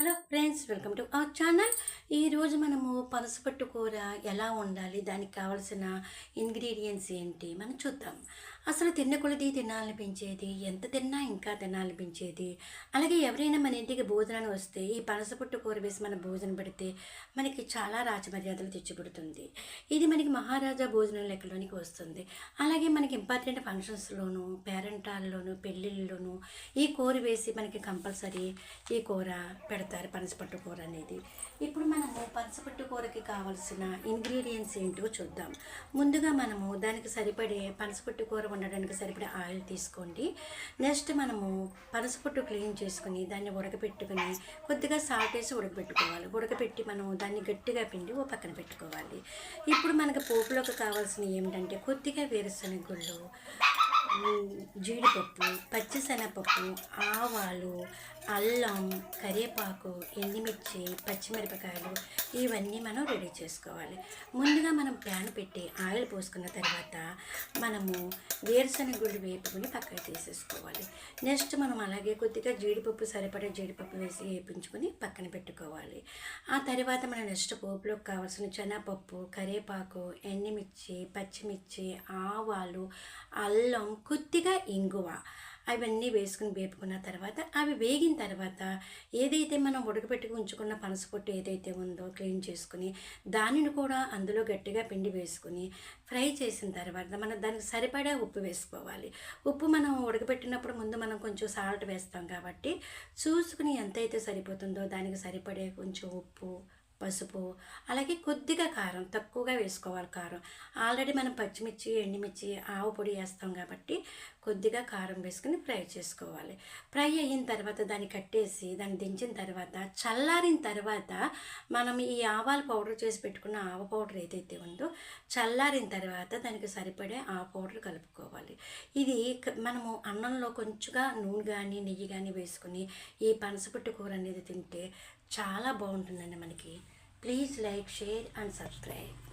Hello friends welcome to our channel. ఈరోజు మనము పనసపట్టు కూర ఎలా ఉండాలి దానికి కావలసిన ఇంగ్రీడియంట్స్ ఏంటి మనం చూద్దాం. అసలు తిన్న కొలది తినాలనిపించేది? ఎంత తిన్నా ఇంకా తినాలనిపించేది? అలాగే ఎవరైనా మన ఇంటికి భోజనాన్ని వస్తే ఈ పనసపొట్టు కూర వేసి మన భోజనం పెడితే మనకి చాలా రాజమర్యాదలు తెచ్చిపెడుతుంది. ఇది మనకి మహారాజా భోజనం లెక్కలోనికి వస్తుంది. అలాగే మనకి ఇంపార్టెంట్ ఫంక్షన్స్లోను పేరెంటాల్లోను పెళ్ళిళ్ళలోను ఈ కూర వేసి మనకి కంపల్సరీ ఈ కూర పెడతారు పనసపట్టు కూర అనేది. ఇప్పుడు మనము పనసపట్టు కూరకి కావాల్సిన ఇంగ్రీడియంట్స్ ఏంటో చూద్దాం. ముందుగా మనము దానికి సరిపడే పనసపట్టు కూర వండడానికి సరిపడే ఆయిల్ తీసుకోండి. నెక్స్ట్ మనము పనసపొట్టు క్లీన్ చేసుకుని దాన్ని ఉడకపెట్టుకుని కొద్దిగా సాల్ట్ వేసి ఉడకపెట్టుకోవాలి. ఉడకపెట్టి మనం దాన్ని గట్టిగా పిండి ఓ పక్కన పెట్టుకోవాలి. ఇప్పుడు మనకు పోపులోకి కావాల్సినవి ఏమిటంటే కొద్దిగా వేరుశనగ గుళ్ళు జీడిపప్పు పచ్చిశనగపప్పు ఆవాలు అల్లం కరివేపాకు ఎండిమిర్చి పచ్చిమిరపకాయలు ఇవన్నీ మనం రెడీ చేసుకోవాలి. ముందుగా మనం ప్యాన్ పెట్టి ఆయిల్ పోసుకున్న తర్వాత మనము వేరుశనగ గుళ్ళు వేపుకుని పక్కన తీసేసుకోవాలి. నెక్స్ట్ మనం అలాగే కొద్దిగా జీడిపప్పు సరిపడే జీడిపప్పు వేసి వేపించుకొని పక్కన పెట్టుకోవాలి. ఆ తర్వాత మన నెక్స్ట్ పోపులోకి కావాల్సిన శనగపప్పు కరివేపాకు ఎండిమిర్చి పచ్చిమిర్చి ఆవాలు అల్లం కొద్దిగా ఇంగువ అవన్నీ వేసుకుని వేపుకున్న తర్వాత అవి వేగిన తర్వాత ఏదైతే మనం ఉడకబెట్టుకు ఉంచుకున్న పనసపొట్టు ఏదైతే ఉందో క్లీన్ చేసుకుని దానిని కూడా అందులో గట్టిగా పిండి వేసుకుని ఫ్రై చేసిన తర్వాత మనం దానికి సరిపడా ఉప్పు వేసుకోవాలి. ఉప్పు మనం ఉడకబెట్టినప్పుడు ముందు మనం కొంచెం సాల్ట్ వేస్తాం కాబట్టి చూసుకుని ఎంతైతే సరిపోతుందో దానికి సరిపడే కొంచెం ఉప్పు పసుపు అలాగే కొద్దిగా కారం తక్కువగా వేసుకోవాలి కారం. ఆల్రెడీ మనం పచ్చిమిర్చి ఎండుమిర్చి ఆవు పొడి వేస్తాం కాబట్టి కొద్దిగా కారం వేసుకుని ఫ్రై చేసుకోవాలి. ఫ్రై అయిన తర్వాత దాన్ని కట్టేసి దాన్ని దించిన తర్వాత చల్లారిన తర్వాత మనం ఈ ఆవాలు పౌడర్ చేసి పెట్టుకున్న ఆవ పౌడర్ ఏదైతే ఉందో చల్లారిన తర్వాత దానికి సరిపడే ఆవు పౌడర్ కలుపుకోవాలి. ఇది మనము అన్నంలో కొంచెంగా నూనె కానీ నెయ్యి కానీ వేసుకుని ఈ పనసపొట్టు కూర అనేది తింటే చాలా బాగుంటుందండి మనకి. Please like share and subscribe.